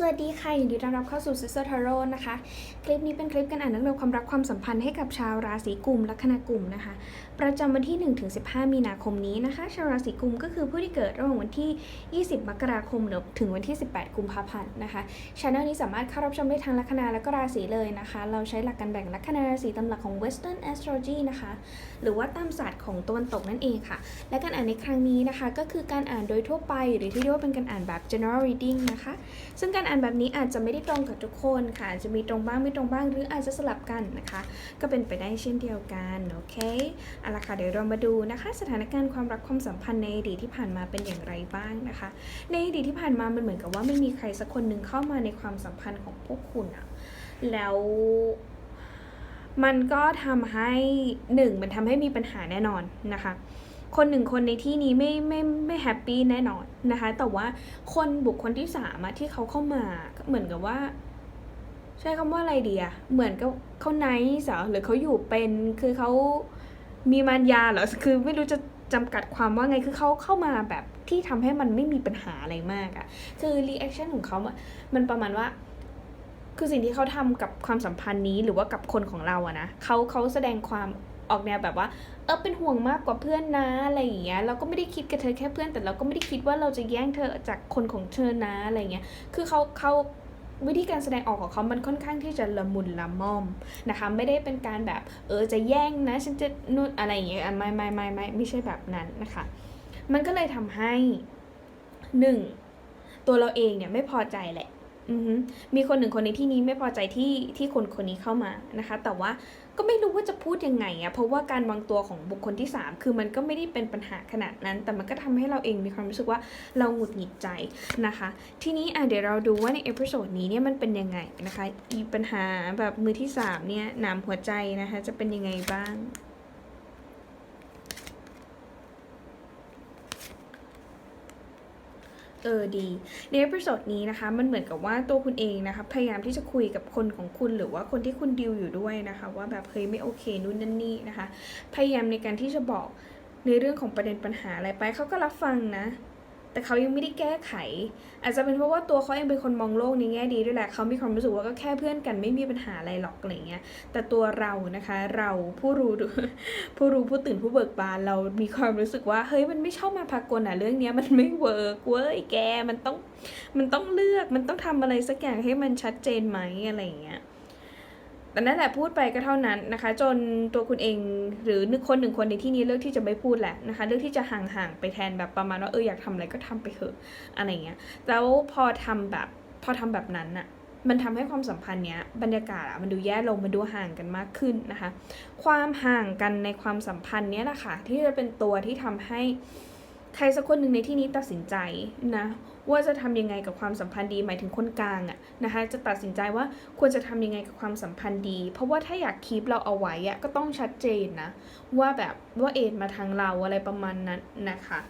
สวัสดีค่ะยินดีต้อนรับเข้าสู่ Sister Tarot นะคะ คลิปนี้เป็นคลิปการอ่านเรื่องราวความรักความสัมพันธ์ให้กับชาวราศีกุมลัคนากลุ่มนะคะ ประจำวันที่ 1-15 มีนาคมนี้นะคะ ชาวราศีกุมก็คือผู้ที่เกิดระหว่างวันที่ 20 มกราคมถึงวันที่ 18 กุมภาพันธ์นะคะช anel นี้สามารถเข้ารับชมได้ทางลัคนาและก็ราศีเลยนะคะ เราใช้หลักการแบ่งลัคนาราศีตามหลักของ Western Astrology นะคะ หรือว่าตามศาสตร์ของตะวันตกนั่นเองค่ะ และการอ่านในครั้งนี้นะคะ ก็คือการอ่านโดยทั่วไป หรือที่เรียกว่าเป็นการอ่านแบบ general reading นะคะ ซึ่งการอ่านแบบนี้อาจจะไม่ได้ตรงกับทุกคนค่ะอาจจะมีตรงบ้างไม่ตรงบ้างหรืออาจจะสลับกันนะคะ ก็เป็นไปได้เช่นเดียวกันโอเคเอาละค่ะเดี๋ยวเรามาดูนะคะ สถานการณ์ความรักความสัมพันธ์ในอดีตที่ผ่านมาเป็นอย่างไรบ้างนะคะ ในอดีตที่ผ่านมามันเหมือนกับว่าไม่มีใครสักคนหนึ่งเข้ามาในความสัมพันธ์ของพวกคุณอะแล้วมันก็ทำให้หนึ่งมันทำให้มีปัญหาแน่นอนนะคะ คนหนึ่งคนในที่นี้ไม่ไม่ไม่แฮปปี้แน่นอนนะคะ แต่ว่าคนบุคคลที่สามอะที่เขาเข้ามาเหมือนกับว่า ใช้คำว่าอะไรดีอะเหมือนกับเขาไนท์เหรอหรือเขาอยู่เป็นคือเขามีมารยาเหรอคือไม่รู้จะจำกัดความว่าไงคือเขาเข้ามาแบบที่ทำให้มันไม่มีปัญหาอะไรมากอะคือรีแอคชั่นของเขาอะมันประมาณว่าคือสิ่งที่เขาทำกับความสัมพันธ์นี้หรือว่ากับคนของเราอะนะเขาเขาแสดงความ ออกแนวแบบว่าเออเป็นห่วงมากกว่าเพื่อนนะอะไรอย่างเงี้ยเราก็ไม่ได้คิดกับเธอแค่เพื่อนแต่เราก็ไม่ได้คิดว่าเราจะแย่งเธอจากคนของเธอนะอะไรเงี้ยคือเขาเขาวิธีการแสดงออกของเขามันค่อนข้างที่จะละมุนละม่อมนะคะ ไม่ได้เป็นการแบบเออจะแย่งนะฉันจะนู่นอะไรอย่างเงี้ยอะไม่ไม่ไม่ไม่ไม่ใช่แบบนั้นนะคะ มันก็เลยทำให้หนึ่งตัวเราเองเนี่ยไม่พอใจแหละอืมีคนหนึ่งคนในที่นี้ไม่พอใจที่ที่คนคนนี้เข้ามานะคะ แต่ว่า ก็ไม่รู้ว่าจะพูดยังไงอะเพราะว่าการวางตัวของบุคคลที่ 3 คือมันก็ไม่ได้เป็นปัญหาขนาดนั้น แต่มันก็ทำให้เราเองมีความรู้สึกว่าเราหงุดหงิดใจนะคะ ทีนี้อะเดี๋ยวเราดูว่าในเอพิโซดนี้เนี่ยมันเป็นยังไงนะคะอีปัญหาแบบมือที่3เนี่ยหนามหัวใจนะคะจะเป็นยังไงบ้าง ออดี ในเอพิโซดนี้นะคะ มันเหมือนกับว่าตัวคุณเองนะคะ พยายามที่จะคุยกับคนของคุณหรือว่าคนที่คุณดิวอยู่ด้วยนะคะ ว่าแบบเฮ้ยไม่โอเคนู่นนั่นนี่นะคะ พยายามในการที่จะบอกในเรื่องของประเด็นปัญหาอะไรไปเขาก็รับฟังนะ แต่เขายังไม่ได้แก้ไข อาจจะเป็นเพราะว่าตัวเขาเองเป็นคนมองโลกในแง่ดีด้วยแหละเขามีความรู้สึกว่าก็แค่เพื่อนกันไม่มีปัญหาอะไรหรอกอะไรเงี้ยแต่ตัวเรานะคะ เราผู้รู้ผู้รู้ผู้ตื่นผู้เบิกบานเรามีความรู้สึกว่าเฮ้ยมันไม่ชอบมาพากลอะเรื่องเนี้ยมันไม่เวิร์กเว้ยแกมันต้องมันต้องเลือกมันต้องทำอะไรสักอย่างให้มันชัดเจนไหมอะไรเงี้ย แต่นั่นแหละพูดไปก็เท่านั้นนะคะ จนตัวคุณเองหรือนึกคนหนึ่งคนในที่นี้เลือกที่จะไม่พูดแหละนะคะ เลือกที่จะห่างๆไปแทนแบบประมาณว่าเอออยากทำอะไรก็ทำไปเถอะอะไรเงี้ยแล้วพอทำแบบพอทำแบบนั้นอะมันทำให้ความสัมพันธ์เนี้ยบรรยากาศอะมันดูแย่ลงมันดูห่างกันมากขึ้นนะคะ ความห่างกันในความสัมพันธ์เนี้ยแหละค่ะที่จะเป็นตัวที่ทำให้ใครสักคนหนึ่งในที่นี้ตัดสินใจนะ ว่าจะทำยังไงกับความสัมพันธ์ดีหมายถึงคนกลางอะนะคะจะตัดสินใจว่าควรจะทำยังไงกับความสัมพันธ์ดี เพราะว่าถ้าอยากคีปเราเอาไว้อะก็ต้องชัดเจนนะว่าแบบว่าเอ็นมาทางเราอะไรประมาณนั้นนะคะ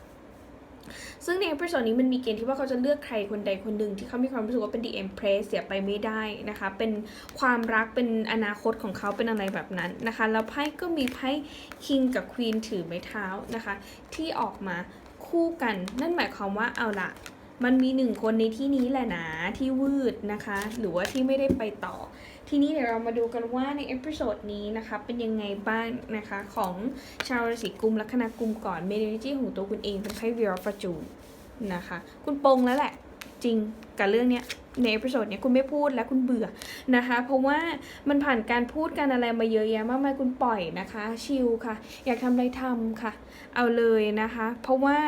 ซึ่งในเอพิโซดนี้มันมีเกณฑ์ที่ว่าเขาจะเลือกใครคนใดคนหนึ่งที่เขามีความรู้สึกว่าเป็น The Empress เสียไปไม่ได้นะคะ เป็นความรักเป็นอนาคตของเขาเป็นอะไรแบบนั้นนะคะ แล้วไพ่ก็มีไพ่ King กับ Queen ถือไม้เท้านะคะ ที่ออกมาคู่กัน นั่นหมายความว่าเอาละ มันมีหนึ่งคนในที่นี้แหละนะที่วืดนะคะ หรือว่าที่ไม่ได้ไปต่อ ทีนี้เดี๋ยวเรามาดูกันว่าในเอพิโซดนี้นะคะ เป็นยังไงบ้างนะคะ ของชาวราศีกุมลัคนากุมก่อนเมเนจิของตัวคุณเองเป็นไพ่วิรฟจูนนะคะ คุณปงแล้วแหละ จริงกับเรื่องเนี้ยในเอพิโซดเนี้ยคุณไม่พูดแล้วคุณเบื่อนะคะ เพราะว่ามันผ่านการพูดกันอะไรมาเยอะแยะมากมายคุณปล่อยนะคะ ชิลค่ะ อยากทำอะไรทำค่ะ เอาเลยนะคะ เพราะว่า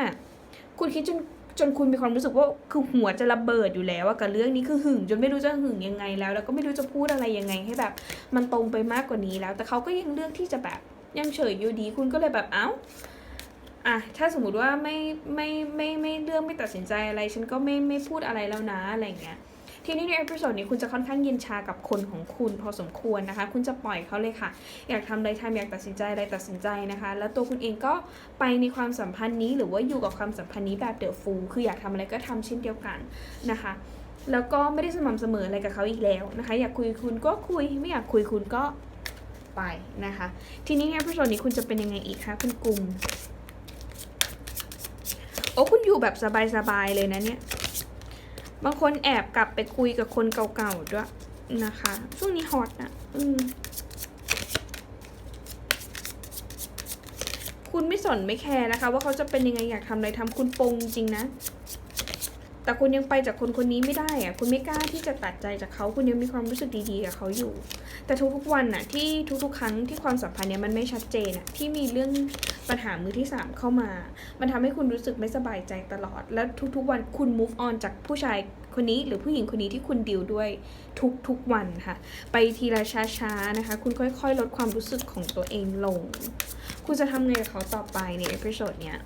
คุณคิดจน จนคุณมีความรู้สึกว่าคือหัวจะระเบิดอยู่แล้วว่ากับเรื่องนี้คือหึงจนไม่รู้จะหึงยังไงแล้ว แล้วก็ไม่รู้จะพูดอะไรยังไงให้แบบ มันตรงไปมากกว่านี้แล้ว แต่เขาก็ยังเลือกที่จะแบบยังเฉยอยู่ดีคุณก็เลยแบบเอ้าอะถ้าสมมติว่าไม่ไม่ไม่ไม่เรื่องไม่ตัดสินใจอะไร ฉันก็ไม่ไม่พูดอะไรแล้วนะอะไรเงี้ย ทีนี้ในเอพิโซดนี้คุณจะค่อนข้างเย็นชากับคนของคุณพอสมควรนะคะ คุณจะปล่อยเขาเลยค่ะ อยากทำอะไรทำอยากตัดสินใจอะไรตัดสินใจนะคะ แล้วตัวคุณเองก็ไปในความสัมพันธ์นี้ หรือว่าอยู่กับความสัมพันธ์นี้แบบเดอะฟูคืออยากทำอะไรก็ทำเช่นเดียวกันนะคะแล้วก็ไม่ได้สม่ำเสมออะไรกับเขาอีกแล้วนะคะ อยากคุยคุณก็คุยไม่อยากคุยคุณก็ไปนะคะ ทีนี้ในเอพิโซดนี้คุณจะเป็นยังไงอีกคะคุณกุมโอ้คุณอยู่แบบสบายๆเลยนะเนี่ย บางคนแอบกลับไปคุยกับคนเก่าๆด้วยนะคะ ช่วงนี้ฮอตนะอืมคุณไม่สนไม่แคร์นะคะ ว่าเขาจะเป็นยังไงอยากทำอะไรทำคุณปงจริงนะ แต่คุณยังไปจากคนคนนี้ไม่ได้อะคุณไม่กล้าที่จะตัดใจจากเขาคุณยังมีความรู้สึกดีๆกับเขาอยู่ แต่ทุกๆวันน่ะที่ทุกๆ ครั้งที่ความสัมพันธ์เนี้ยมันไม่ชัดเจนอะที่มีเรื่อง ปัญหามือที่สามเข้ามา มันทำให้คุณรู้สึกไม่สบายใจตลอด และทุกๆวันคุณ move on จากผู้ชายคนนี้หรือผู้หญิงคนนี้ที่คุณดิวด้วยทุกๆวันค่ะ ไปทีละช้าๆนะคะ คุณค่อยๆ ลดความรู้สึกของตัวเองลง คุณจะทำไงกับเขาต่อไปในเอพิโซดเนี้ย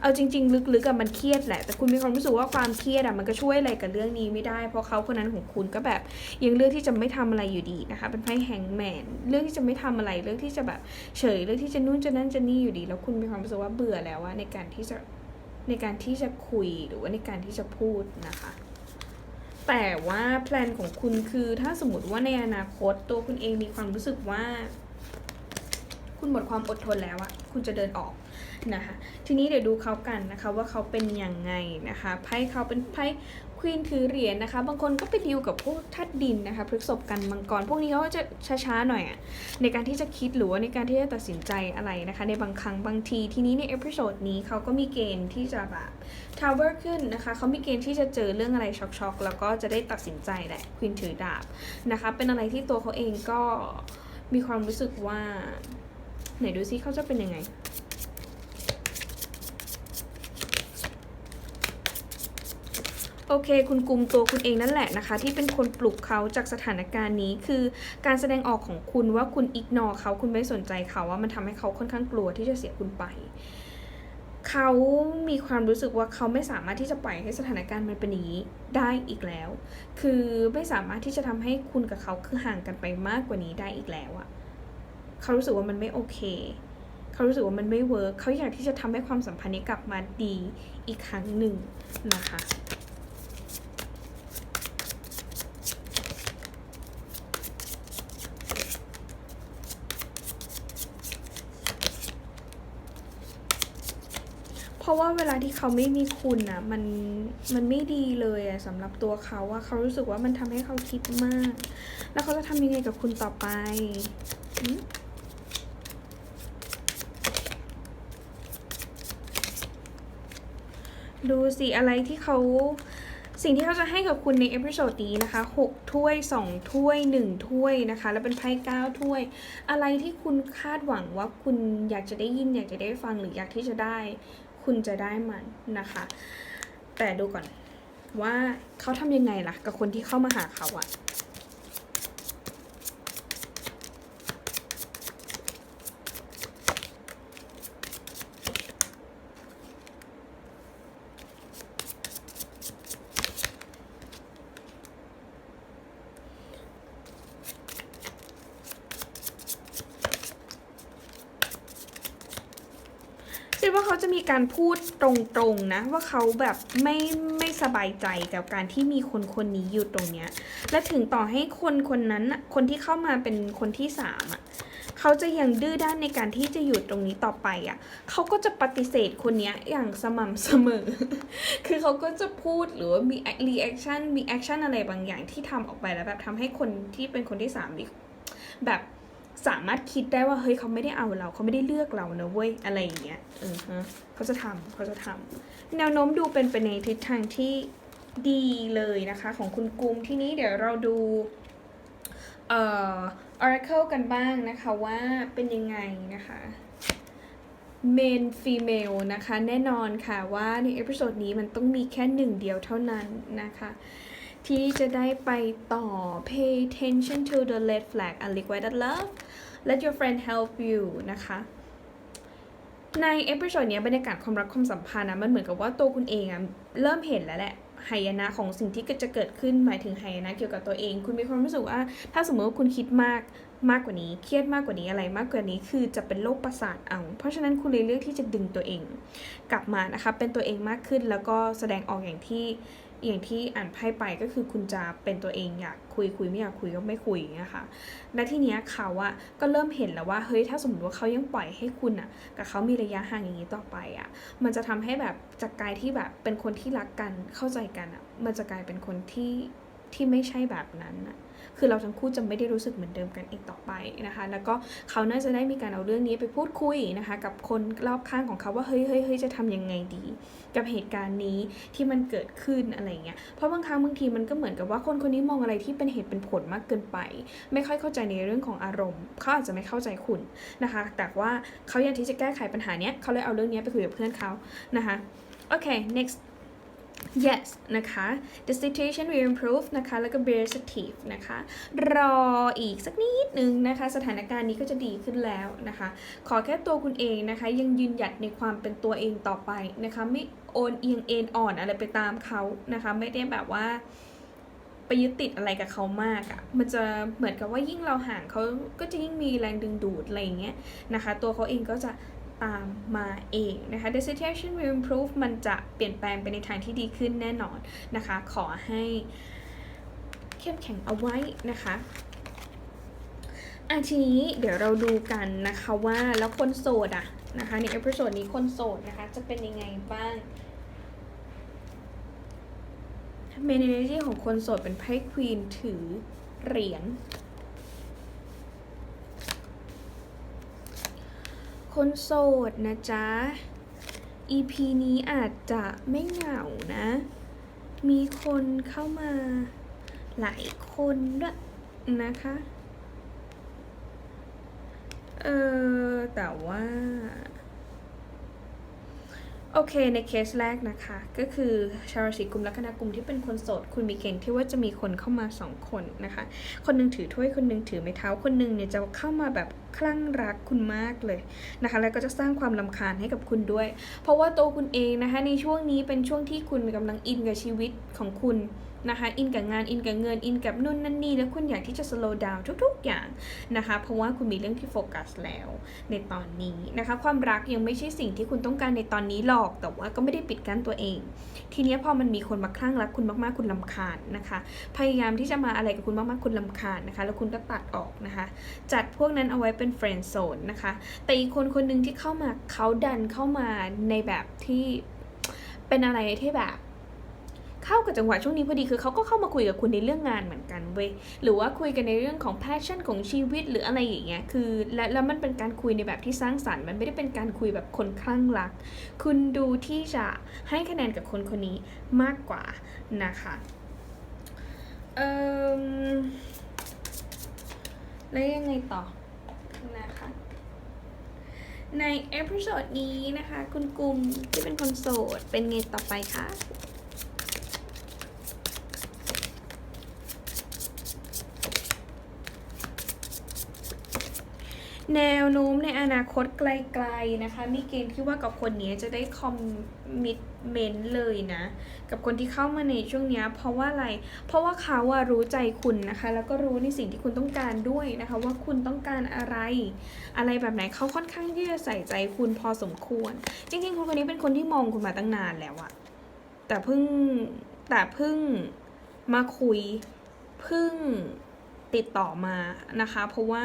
เอาจริง ๆ ลึกๆอะมันเครียดแหละ แต่คุณมีความรู้สึกว่าความเครียดอะมันก็ช่วยอะไรกับเรื่องนี้ไม่ได้ เพราะเขาคนนั้นของคุณก็แบบยังเลือกที่จะไม่ทำอะไรอยู่ดีนะคะ เป็นไพ่แฮงแมนเลือกที่จะไม่ทำอะไรเลือกที่จะแบบเฉยเลือกที่จะนู่นจะนั่นจะนี่อยู่ดี แล้วคุณมีความรู้สึกว่าเบื่อแล้วว่าในการที่จะในการที่จะคุยหรือว่าในการที่จะพูดนะคะ แต่ว่าแพลนของคุณคือถ้าสมมติว่าในอนาคตตัวคุณเองมีความรู้สึกว่า คุณหมดความอดทนแล้วอะ คุณจะเดินออกนะคะทีนี้เดี๋ยวดูเขากันนะคะว่าเขาเป็นยังไงนะคะไพ่เขาเป็นไพ่ควีนถือเหรียญนะคะ บางคนก็ไปดีลกับพวกทัดดินนะคะพฤกษบกันมังกรพวกนี้เขาก็จะช้าๆหน่อยอะในการที่จะคิดหรือว่าในการที่จะตัดสินใจอะไรนะคะ ในบางครั้งบางทีทีนี้ในเอพิโซดนี้เขาก็มีเกณฑ์ที่จะแบบทาวเวอร์ขึ้นนะคะเขามีเกณฑ์ที่จะเจอเรื่องอะไรช็อกๆแล้วก็จะได้ตัดสินใจแหละควีนถือดาบนะคะ เป็นอะไรที่ตัวเขาเองก็มีความรู้สึกว่า ไหนดูซิเขาจะเป็นยังไง โอเค คุณกลุ่มตัวคุณเองนั่นแหละนะคะ ที่เป็นคนปลุกเขาจากสถานการณ์นี้คือการแสดงออกของคุณว่าคุณอิกนอเขาคุณไม่สนใจเขาว่ามันทำให้เขาค่อนข้างกลัวที่จะเสียคุณไปเขามีความรู้สึกว่าเขาไม่สามารถที่จะปล่อยให้สถานการณ์มันเป็นอย่างนี้ได้อีกแล้ว คือไม่สามารถที่จะทำให้คุณกับเขาคือห่างกันไปมากกว่านี้ได้อีกแล้วอะ เขารู้สึกว่ามันไม่โอเค เขารู้สึกว่ามันไม่เวิร์กเขาอยากที่จะทำให้ความสัมพันธ์นี้กลับมาดีอีกครั้งหนึ่งนะคะ เพราะว่าเวลาที่เขาไม่มีคุณนะมันมันไม่ดีเลยอะสำหรับตัวเขาอะเขารู้สึกว่ามันทำให้เขาคิดมาก แล้วเขาจะทำยังไงกับคุณต่อไปอื ดูสิอะไรที่เขาสิ่งที่เขาจะให้กับคุณในเอพิโซดนี้นะคะ 6 ถ้วย 2 ถ้วย 1 ถ้วยนะคะ แล้วเป็นไพ่9ถ้วย อะไรที่คุณคาดหวังว่าคุณอยากจะได้ยิน อยากจะได้ฟังหรืออยากที่จะได้ คุณจะได้มันนะคะ แต่ดูก่อนว่าเขาทำยังไงล่ะ กับคนที่เข้ามาหาเขาอะ คิดว่าเขาจะมี การพูดตรงๆนะว่าเขาแบบไม่ไม่สบายใจกับการที่มีคนคนนี้อยู่ตรงเนี้ย และถึงต่อให้คนคนนั้นน่ะคนที่เข้ามาเป็นคนที่สามอะเขาจะยังดื้อด้านในการที่จะอยู่ตรงนี้ต่อไปอะเขาก็จะปฏิเสธคนเนี้ยอย่างสม่ำเสมอ คือเขาก็จะพูดหรือว่ามีรีแอคชั่นมีแอคชั่นอะไรบางอย่างที่ทำออกไปแล้วแบบทำให้คนที่เป็นคนที่สามแบบ สามารถคิดได้ว่าเฮ้ยเขาไม่ได้เอาเราเขาไม่ได้เลือกเรานะเว้ยอะไรอย่างเงี้ยเออฮะเขาจะทำเขาจะทำแนวโน้มดูเป็นไปในทิศทางที่ดีเลยนะคะ ของคุณกุมที่นี้เดี๋ยวเราดูเอ่อ oracle กันบ้างนะคะว่าเป็นยังไงนะคะ main female นะคะ แน่นอนค่ะว่าในเอพิโซดนี้มันต้องมีแค่หนึ่งเดียวเท่านั้นนะคะ ที่จะได้ไปต่อ pay attention to the red flag unrequited love let your friend help you นะคะในเอพิโซดนี้บรรยากาศความรักความสัมพันธ์นะมันเหมือนกับว่าตัวคุณเองอะเริ่มเห็นแล้วแหละหายนะของสิ่งที่จะเกิดขึ้นหมายถึงหายนะเกี่ยวกับตัวเอง คุณมีความรู้สึกว่า ถ้าสมมติว่าคุณคิดมากมากกว่านี้ เครียดมากกว่านี้อะไรมากกว่านี้คือจะเป็นโรคประสาทเอา เพราะฉะนั้นคุณเลยเลือกที่จะดึงตัวเอง กลับมานะคะเป็นตัวเองมากขึ้นแล้วก็แสดงออกอย่างที่ อย่างที่อ่านไพ่ไปก็คือคุณจะเป็นตัวเองอยากคุยคุยไม่อยากคุยก็ไม่คุยอย่างเงี้ยค่ะและทีเนี้ยเขาอะก็เริ่มเห็นแล้วว่าเฮ้ยถ้าสมมติว่าเขายังปล่อยให้คุณอะกับเขามีระยะห่างอย่างนี้ต่อไปอะมันจะทำให้แบบจากกายที่แบบเป็นคนที่รักกันเข้าใจกันอะมันจะกลายเป็นคนที่ ที่ไม่ใช่แบบนั้นอะคือเราทั้งคู่จะไม่ได้รู้สึกเหมือนเดิมกันอีกต่อไปนะคะ แล้วก็เขาน่าจะได้มีการเอาเรื่องนี้ไปพูดคุยนะคะ กับคนรอบข้างของเขาว่าเฮ้ยเฮ้ยเฮ้ยจะทำยังไงดี กับเหตุการณ์นี้ที่มันเกิดขึ้นอะไรเงี้ย เพราะบางครั้งบางทีมันก็เหมือนกับว่าคนคนนี้มองอะไรที่เป็นเหตุเป็นผลมากเกินไป ไม่ค่อยเข้าใจในเรื่องของอารมณ์ เขาอาจจะไม่เข้าใจคุณนะคะ แต่ว่าเขาอยากที่จะแก้ไขปัญหาเนี้ยเขาเลยเอาเรื่องนี้ไปคุยกับเพื่อนเขานะคะ โอเค next yes นะคะ the situation will improve นะคะ แล้วก็ be positive นะคะ รออีกสักนิดนึงนะคะ สถานการณ์นี้ก็จะดีขึ้นแล้วนะคะ ขอแค่ตัวคุณเองนะคะ ยังยืนหยัดในความเป็นตัวเองต่อไปนะคะ ไม่โอนเอียงเอ็นอ่อนอะไรไปตามเขานะคะ ไม่ได้แบบว่าไปยึดติดอะไรกับเขามากอะ่ะ มันจะเหมือนกับว่ายิ่งเราห่างเขาก็จะยิ่งมีแรงดึงดูดอะไรอย่างเงี้ยนะคะ ตัวเขาเองก็จะ ตามมาเองนะคะ the situation will improve มันจะเปลี่ยนแปลงไปในทางที่ดีขึ้นแน่นอนนะคะ ขอให้เข้มแข็งเอาไว้นะคะอะทีนี้เดี๋ยวเราดูกันนะคะว่าแล้วคนโสดอะนะคะในเอพิโซดนี้คนโสดนะคะจะเป็นยังไงบ้างเมนเนจีของคนโสดเป็นไพ่ควีนถือเหรียญ คนโสดนะจ๊ะ EP นี้อาจจะไม่เหงานะ มีคนเข้ามาหลายคนด้วยนะคะ เออแต่ว่า โอเคในเคสแรกนะคะ ก็คือชาวราศีกุมลัคนากุมที่เป็นคนโสด คุณมีเกณฑ์ที่ว่าจะมีคนเข้ามาสองคนนะคะ คนหนึงถือถ้วยคนหนึงถือไม้เท้าคนหนึงเนี่ยจะเข้ามาแบบคลั่งรักคุณมากเลยนะคะ แล้วก็จะสร้างความลำคาญให้กับคุณด้วย เพราะว่าตัวคุณเองนะคะในช่วงนี้เป็นช่วงที่คุณกำลังอินกับชีวิตของคุณ นะคะ อินกับงาน อินกับเงิน อินกับนู่นนั่นนี่ แล้วคุณอยากที่จะ slow down ทุก ๆ อย่างนะคะ เพราะว่าคุณมีเรื่องที่โฟกัสแล้วในตอนนี้นะคะ ความรักยังไม่ใช่สิ่งที่คุณต้องการในตอนนี้หรอก แต่ว่าก็ไม่ได้ปิดกั้นตัวเอง ทีนี้พอมันมีคนมาคลั่งรักคุณมากๆ คุณลำคาญนะคะ พยายามที่จะมาอะไรกับคุณมากๆ คุณลำคาญนะคะ แล้วคุณก็ตัดออกนะคะ จัดพวกนั้นเอาไว้เป็นเฟรนด์โซนนะคะ แต่อีกคนคนหนึ่งที่เข้ามาเขาดันเข้ามาในแบบที่เป็นอะไรที่แบบ เข้ากับจังหวะช่วงนี้พอดีคือเขาก็เข้ามาคุยกับคุณในเรื่องงานเหมือนกันเว้ยหรือว่าคุยกันในเรื่องของ passion ของชีวิตหรืออะไรอย่างเงี้ยคือและแล้วมันเป็นการคุยในแบบที่สร้างสรรค์ มันไม่ได้เป็นการคุยแบบคนคลั่งรัก คุณดูที่จะให้คะแนนกับคนคนนี้มากกว่านะคะเอ่มแล้วยังไงต่อนะคะในเอพิโซดนี้นะคะ คุณกุมที่เป็นคนโสดเป็นไงต่อไปคะ แนวโน้มในอนาคตไกลๆนะคะ มีเกณฑ์ที่ว่ากับคนนี้จะได้คอมมิตเมนต์เลยนะ กับคนที่เข้ามาในช่วงนี้เพราะว่าอะไร เพราะว่าเขาอะรู้ใจคุณนะคะ แล้วก็รู้ในสิ่งที่คุณต้องการด้วยนะคะ ว่าคุณต้องการอะไร อะไรแบบไหนเขาค่อนข้างที่จะใส่ใจคุณพอสมควร จริงๆคนคนนี้เป็นคนที่มองคุณมาตั้งนานแล้วอะแต่เพิ่งแต่เพิ่งมาคุยเพิ่งติดต่อมานะคะ เพราะว่า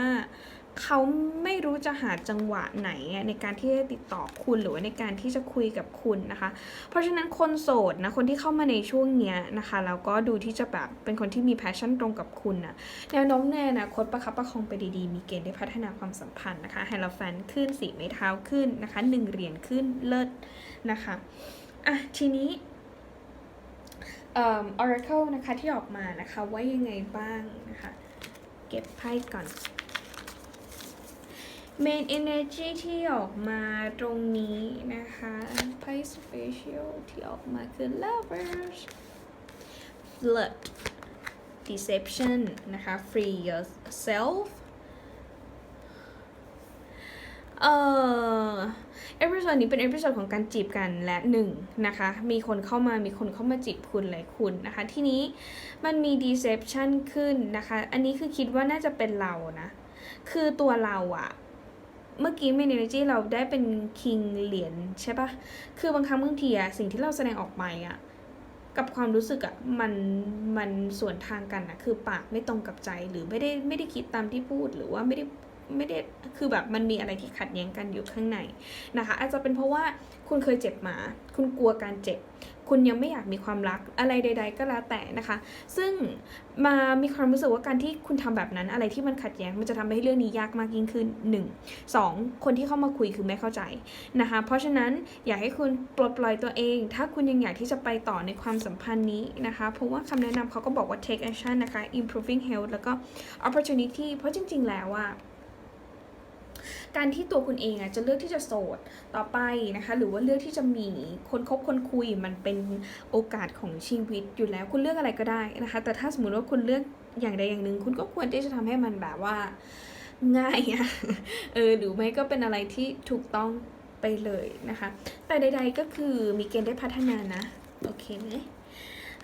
เขาไม่รู้จะหาจังหวะไหนในการที่จะติดต่อคุณหรือว่าในการที่จะคุยกับคุณนะคะ เพราะฉะนั้นคนโสดนะคนที่เข้ามาในช่วงเนี้ยนะคะแล้วก็ดูที่จะแบบเป็นคนที่มีแพชชั่นตรงกับคุณนะแนวโน้มในอนาคตประคับประคองไปดีๆ มีเกณฑ์ได้พัฒนาความสัมพันธ์นะคะไฮโลแฟนขึ้นสีไม้เท้าขึ้นนะคะหนึ่งเหรียญขึ้นเลิศนะคะอะทีนี้เอ่อ Oracle นะคะที่ออกมานะคะว่ายังไงบ้างนะคะ เก็บไพ่ก่อน Main Energy ที่ออกมาตรงนี้นะคะไพ่ Special ที่ออกมาคือ Lovers Flirt Deception นะคะ Free Yourself เอ่อเอพิโซดนี้เป็นเอพิโซดของการจีบกันและหนึ่งนะคะ มีคนเข้ามามีคนเข้ามาจีบคุณหลายคุณนะคะ ที่นี้มันมี deception ขึ้นนะคะ อันนี้คือคิดว่าน่าจะเป็นเรานะ คือตัวเราอะ เมื่อกี้ main energy เราได้เป็น king เหรียญใช่ปะคือบางครั้งบางทีอะสิ่งที่เราแสดงออกไปอะกับความรู้สึกอะมันมันส่วนทางกันอะคือปากไม่ตรงกับใจหรือไม่ได้ไม่ได้คิดตามที่พูดหรือว่าไม่ได้ไม่ได้คือแบบมันมีอะไรที่ขัดแย้งกันอยู่ข้างในนะคะ อาจจะเป็นเพราะว่าคุณเคยเจ็บมา คุณกลัวการเจ็บ คุณยังไม่อยากมีความรักอะไรใด ๆ ก็แล้วแต่นะคะ ซึ่งมามีความรู้สึกว่าการที่คุณทำแบบนั้นอะไรที่มันขัดแย้งมันจะทำให้เรื่องนี้ยากมากยิ่งขึ้น 1 2 คนที่เข้ามาคุยคือไม่เข้าใจนะคะ เพราะฉะนั้นอยากให้คุณปลดปล่อยตัวเอง ถ้าคุณยังอยากที่จะไปต่อในความสัมพันธ์นี้นะคะ เพราะว่าคำแนะนำเขาก็บอกว่า take action นะคะ improving health แล้วก็ opportunity เพราะจริง ๆ แล้วอะ การที่ตัวคุณเองอะจะเลือกที่จะโสดต่อไปนะคะ หรือว่าเลือกที่จะมีคนคบคนคุยมันเป็นโอกาสของชีวิตอยู่แล้วคุณเลือกอะไรก็ได้นะคะ แต่ถ้าสมมติว่าคุณเลือกอย่างใดอย่างหนึ่งคุณก็ควรที่จะทำให้มันแบบว่าง่ายอะเออหรือไม่ก็เป็นอะไรที่ถูกต้องไปเลยนะคะ แต่ใด ๆก็คือมีเกณฑ์ได้พัฒนานะ โอเคไหม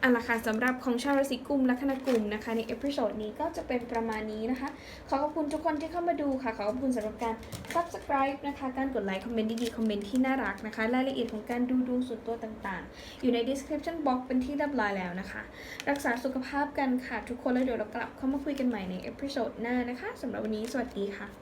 อาละค่ะสำหรับของชาวราศีกุมและคณะกุมนะคะ ในเอพิโซดนี้ก็จะเป็นประมาณนี้นะคะ ขอขอบคุณทุกคนที่เข้ามาดูค่ะ ขอขอบคุณสำหรับการ subscribe นะคะ การกดไลค์ คอมเมนต์ดีๆ คอมเมนต์ที่น่ารักนะคะ รายละเอียดของการดูดวงส่วนตัวต่างๆ อยู่ใน description box เป็นที่เรียบร้อยแล้วนะคะ รักษาสุขภาพกันค่ะทุกคนแล้วเดี๋ยวเรากลับเข้ามาคุยกันใหม่ในเอพิโซดหน้านะคะสำหรับวันนี้สวัสดีค่ะ